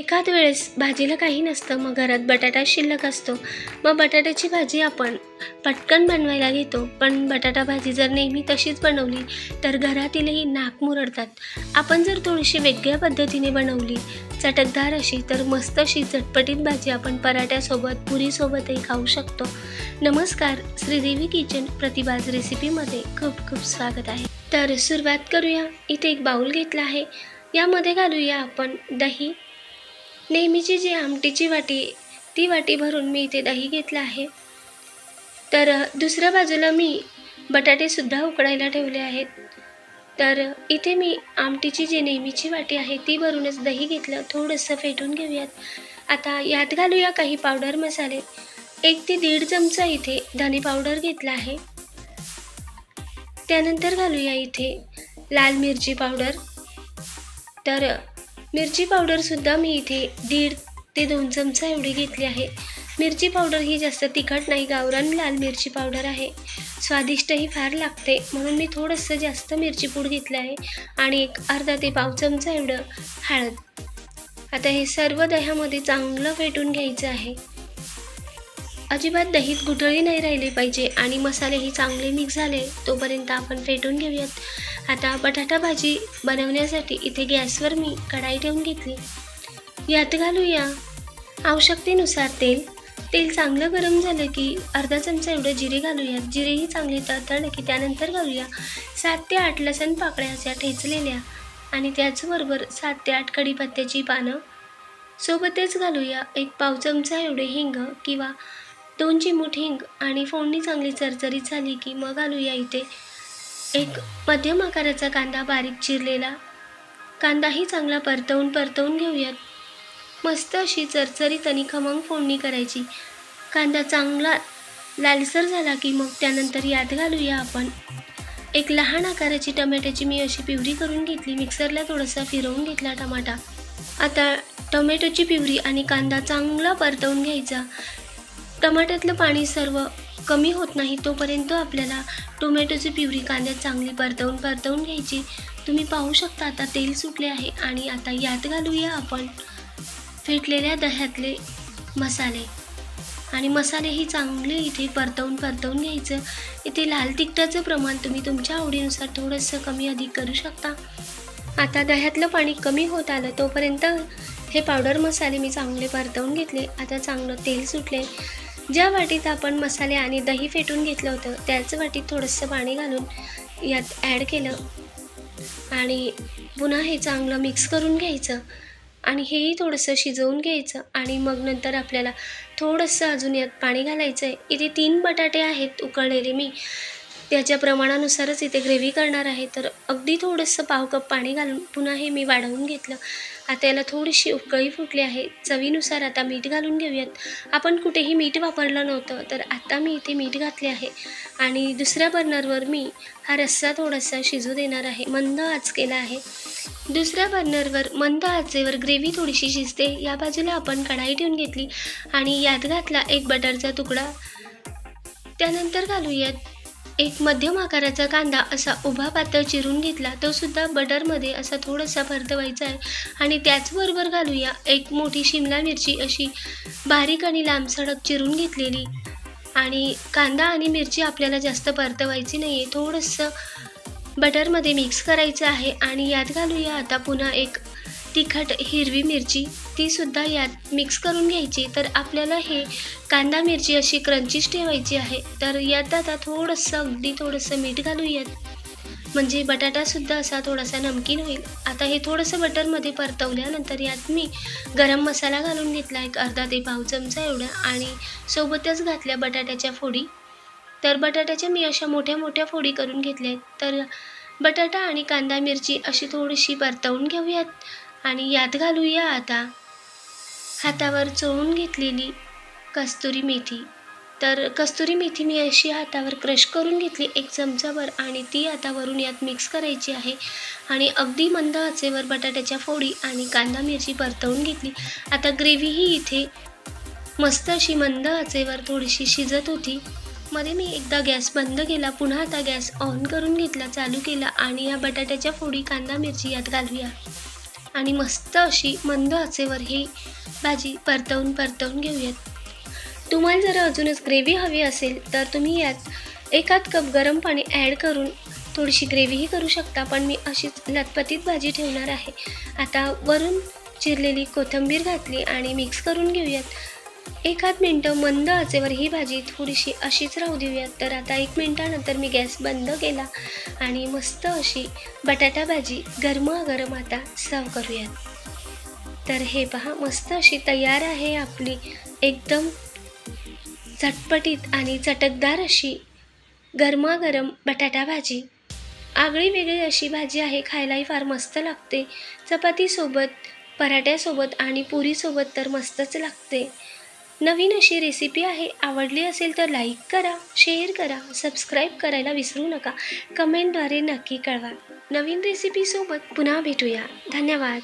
एखाद वेळेस भाजीला काही नसतं मग घरात बटाटा शिल्लक असतो. मग बटाट्याची भाजी आपण पटकन बनवायला घेतो. पण बटाटा भाजी जर नेहमी तशीच बनवली तर घरातीलही नाक मुरडतात. आपण जर थोडीशी वेगळ्या पद्धतीने बनवली चटकदार अशी तर मस्त अशी चटपटीत भाजी आपण पराठ्यासोबत पुरीसोबतही खाऊ शकतो. नमस्कार श्रीदेवी किचन प्रतिभाज रेसिपीमध्ये खूप खूप स्वागत आहे. तर सुरुवात करूया. इथे एक बाऊल घेतला आहे. यामध्ये घालूया आपण दही नेहमीची जी आमटीची वाटी ती वाटी भरून मी इथे दही घेतलं आहे. तर दुसऱ्या बाजूला मी बटाटेसुद्धा उकडायला ठेवले आहेत. तर इथे मी आमटीची जी नेहमीची वाटी आहे ती भरूनच दही घेतलं. थोडंसं फेटून घेऊयात. आता यात घालूया काही पावडर मसाले. एक ते दीड चमचा इथे धने पावडर घेतला आहे. त्यानंतर घालूया इथे लाल मिरची पावडर. तर मिरची पावडरसुद्धा मी इथे दीड ते दोन चमचा एवढी घेतली आहे. मिरची पावडर ही जास्त तिखट नाही गावरान लाल मिरची पावडर आहे. स्वादिष्टही फार लागते म्हणून मी थोडंसं जास्त मिरची पूड घेतलं आहे आणि एक अर्धा ते पाव चमचा एवढं हळद. आता हे सर्व दह्यामध्ये चांगलं फेटून घ्यायचं आहे. अजिबात दहीत गुठळी नाही राहिली पाहिजे आणि मसालेही चांगले मिक्स झाले तोपर्यंत आपण फेटून घेऊयात. आता बटाटा भाजी बनवण्यासाठी इथे गॅसवर मी कढाई ठेवून घेतली. यात घालूया आवश्यकतेनुसार तेल. तेल चांगलं गरम झालं की अर्धा चमचा एवढं जिरे घालूया जिरेही चांगले तळतळले की त्यानंतर घालूया सात ते आठ लसण पाकळ्या अशा ठेचलेल्या आणि त्याचबरोबर सात ते आठ कढीपत्त्याची पानं. सोबतच घालूया एक पाव चमचा एवढे हिंग किंवा दोन चिमूट हिंग आणि फोडणी चांगली चरचरीत झाली की मग घालूया इथे एक मध्यम आकाराचा कांदा बारीक चिरलेला. कांदाही चांगला परतवून परतवून घेऊयात. मस्त अशी चरचरीत आणि खमंग फोडणी करायची. कांदा चांगला लालसर झाला की मग त्यानंतर यात घालूया आपण. एक लहान आकाराची टमॅटोची मी अशी पिवरी करून घेतली. मिक्सरला थोडासा फिरवून घेतला टमाटा. आता टोमॅटोची पिवरी आणि कांदा चांगला परतवून घ्यायचा. टमाट्यातलं पाणी सर्व कमी होत नाही तोपर्यंत आपल्याला टोमॅटोची पिवरी कांद्यात चांगली परतवून परतवून घ्यायची. तुम्ही पाहू शकता आता तेल सुटले आहे आणि आता यात घालूया आपण फेटलेल्या दह्यातले मसाले. आणि मसालेही चांगले इथे परतवून परतवून घ्यायचं. इथे लाल तिखटाचं प्रमाण तुम्ही तुमच्या आवडीनुसार थोडंसं कमी अधिक करू शकता. आता दह्यातलं पाणी कमी होत आलं तोपर्यंत हे पावडर मसाले मी चांगले परतवून घेतले. आता चांगलं तेल सुटले. ज्या वाटीत आपण मसाले आणि दही फेटून घेतलं होतं त्याच वाटीत थोडंसं पाणी घालून यात ॲड केलं. आणि पुन्हा हे चांगलं मिक्स करून घ्यायचं आणि हेही थोडंसं शिजवून घ्यायचं आणि मग नंतर आपल्याला थोडंसं अजून यात पाणी घालायचं आहे इथे तीन बटाटे आहेत उकळलेले मी. त्याच्या प्रमाणानुसारच इथे ग्रेव्ही करणार आहे. तर अगदी थोडंसं पाव कप पाणी घालून पुन्हा हे मी वाढवून घेतलं. आता याला थोडीशी उकळी फुटली आहे. चवीनुसार आता मीठ घालून घेऊयात. आपण कुठेही मीठ वापरलं नव्हतं तर आता मी इथे मीठ घातले आहे. आणि दुसऱ्या बर्नरवर मी हा रस्सा थोडासा शिजू देणार आहे. मंद आच केला आहे. दुसऱ्या बर्नरवर मंद आचेवर ग्रेव्ही थोडीशी शिजते. या बाजूला आपण कढाई ठेवून घेतली आणि यात घातला एक बटरचा तुकडा. त्यानंतर घालूयात एक मध्यम आकाराचा कांदा असा उभा पातळ चिरून घेतला तो सुद्धा बटरमध्ये असा थोडासा परतवायचा आहे आणि त्याचबरोबर घालूया एक मोठी शिमला मिरची अशी बारीक आणि लांब सडक चिरून घेतलेली. आणि कांदा आणि मिरची आपल्याला जास्त परतवायची नाही आहे थोडंसं बटरमध्ये मिक्स करायचं आहे आणि यात घालूया आता पुन्हा एक तिखट हिरवी मिरची तीसुद्धा यात मिक्स करून घ्यायची. तर आपल्याला हे कांदा मिरची अशी क्रंचीच ठेवायची आहे. तर यात आता थोडंसं अगदी थोडंसं मीठ घालूयात. म्हणजे बटाटासुद्धा असा थोडासा नमकीन होईल. आता हे थोडंसं बटरमध्ये परतवल्यानंतर यात मी गरम मसाला घालून घेतला एक अर्धा ते पाव चमचा एवढा आणि सोबतच घातल्या बटाट्याच्या फोडी. तर बटाट्याच्या मी अशा मोठ्या मोठ्या फोडी करून घेतल्या आहेत तर बटाटा आणि कांदा मिरची अशी थोडीशी परतवून घेऊयात. आणि यात घालूया आता. हातावर चोळून घेतलेली कस्तुरी मेथी. तर कस्तुरी मेथी मी अशी हातावर क्रश करून घेतली एक चमचाभर आणि ती आता वरून यात मिक्स करायची आहे. आणि अगदी मंद आचेवर बटाट्याच्या फोडी आणि कांदा मिरची परतवून घेतली. आता ग्रेव्हीही इथे मस्त अशी मंद आचेवर थोडीशी शिजत होती. मध्ये मी एकदा गॅस बंद केला पुन्हा आता गॅस ऑन करून घेतला चालू केला आणि या बटाट्याच्या फोडी कांदा मिरची यात घालूया. आणि मस्त अशी मंद आचेवर ही भाजी परतवून परतवून घेऊयात. तुम्हाला जर अजूनच ग्रेव्ही हवी असेल तर तुम्ही यात एकात कप गरम पाणी ॲड करून थोडीशी ग्रेव्हीही करू शकता. पण मी अशीच लतपतीत भाजी ठेवणार आहे. आता वरून चिरलेली कोथिंबीर घातली आणि मिक्स करून घेऊयात. एखाद मिनटं मंद आचेवर ही भाजी थोडीशी अशीच राहू देऊयात. तर आता एक मिनटानंतर मी गॅस बंद केला आणि मस्त अशी बटाटा भाजी गरमागरम आता सर्व करूयात. तर हे पहा मस्त अशी तयार आहे आपली एकदम झटपटीत आणि चटकदार अशी गरमागरम बटाटा भाजी. आगळी वेगळी अशी भाजी आहे खायलाही फार मस्त लागते. चपातीसोबत पराठ्यासोबत आणि पुरीसोबत तर मस्तच लागते. नवीन अशी रेसिपी आहे आवडली असेल तर लाईक करा शेअर करा सबस्क्राईब करायला विसरू नका. कमेंटद्वारे नक्की कळवा. नवीन रेसिपीसोबत पुन्हा भेटूया. धन्यवाद.